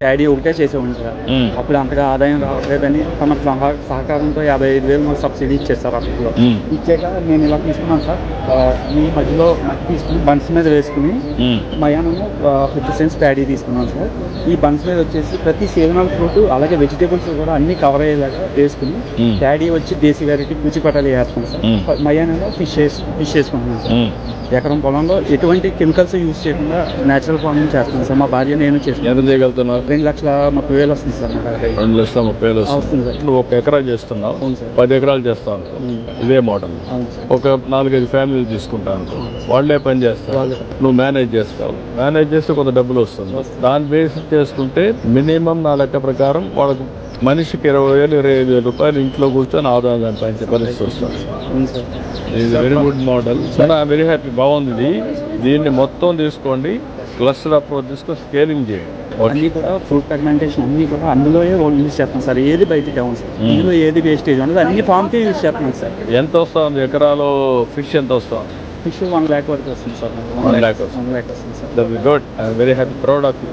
Daddy ఒకటే sir మ్మ్. అప్పుడు అంతగా ఆదాయం రావట్లేదని తమ సహ- సహకారంతో యాభై ఐదు వేలు మాకు సబ్సిడీ ఇచ్చారు సార్ అప్పట్లో. ఇచ్చాక నేను ఇలా తీసుకున్నాను సార్ ఈ మధ్యలో తీసుకుని బన్స్ మీద వేసుకుని. మయానము ఫిఫ్టీ సెంట్స్ ప్యాడీ తీసుకున్నాను సార్ ఈ బన్స్ మీద వచ్చేసి ప్రతి సీజనల్ ఫ్రూట్ అలాగే వెజిటేబుల్స్ కూడా అన్ని కవర్ అయ్యేలాగా వేసుకుని. ప్యాడీ వచ్చి దేశీ వెరైటీ కుచి పట్టాలి వేస్తాను సార్. మయానంలో ఫిష్ ఫిష్ వేసుకుంటున్నాను సార్. ఎకరం పొలంలో ఎటువంటి కెమికల్స్ యూజ్ చేయకుండా నేచురల్ ఫార్మింగ్ చేస్తున్నాను సార్. మా భార్య నేను చేస్తున్నాను ఎంత చేయగలుగుతున్నావు? రెండు లక్షల ముప్పై వేలు వస్తుంది సార్. రెండు లక్షల ముప్పై వేలు వస్తుంది. సార్. నువ్వు ఒక ఎకరా చేస్తున్నావు. పది ఎకరాలు చేస్తావు మ్మ్. ఇదే మోడల్. ఒక నాలుగైదు ఫ్యామిలీలు తీసుకుంటాను వాళ్ళే పని చేస్తారు. నువ్వు మేనేజ్ చేస్తావు. మేనేజ్ చేస్తే కొంత డబ్బులు వస్తుంది. వస్తుంది. దాని బేస్ చేసుకుంటే మినిమం నా లెక్క ప్రకారం వాళ్ళకు మనిషికి ఇరవై వేలు ఇరవై ఐదు వేల రూపాయలు ఇంట్లో కూర్చొని ఆదాయం సంపాదించే పరిస్థితి వస్తుంది. అవును ఇది very good model very happy బాగుంది ఇది. దీన్ని మొత్తం తీసుకోండి. క్లస్టర్ అప్రోచ్ తీసుకొని స్కేలింగ్ చేయండి. అన్ని కూడా ఫ్రూట్ ఫెర్మెంటేషన్ అన్ని కూడా అందులో యూజ్ చేస్తాం సార్. ఏది బయటికి అవ్వం సార్. మ్మ్. ఇందులో ఏది వేస్టేజ్ ఉండదు. అన్ని ఫామ్కే యూజ్ చేస్తున్నాం సార్. ఎంత వస్తుంది? ఎకరాలో ఫిష్ ఎంత వస్తుంది? ఫిష్ వన్ ల్యాక్ వరకు వస్తుంది సార్ lakh వస్తుంది. వన్ ల్యాక్ వస్తుంది sir. Good very happy proud of you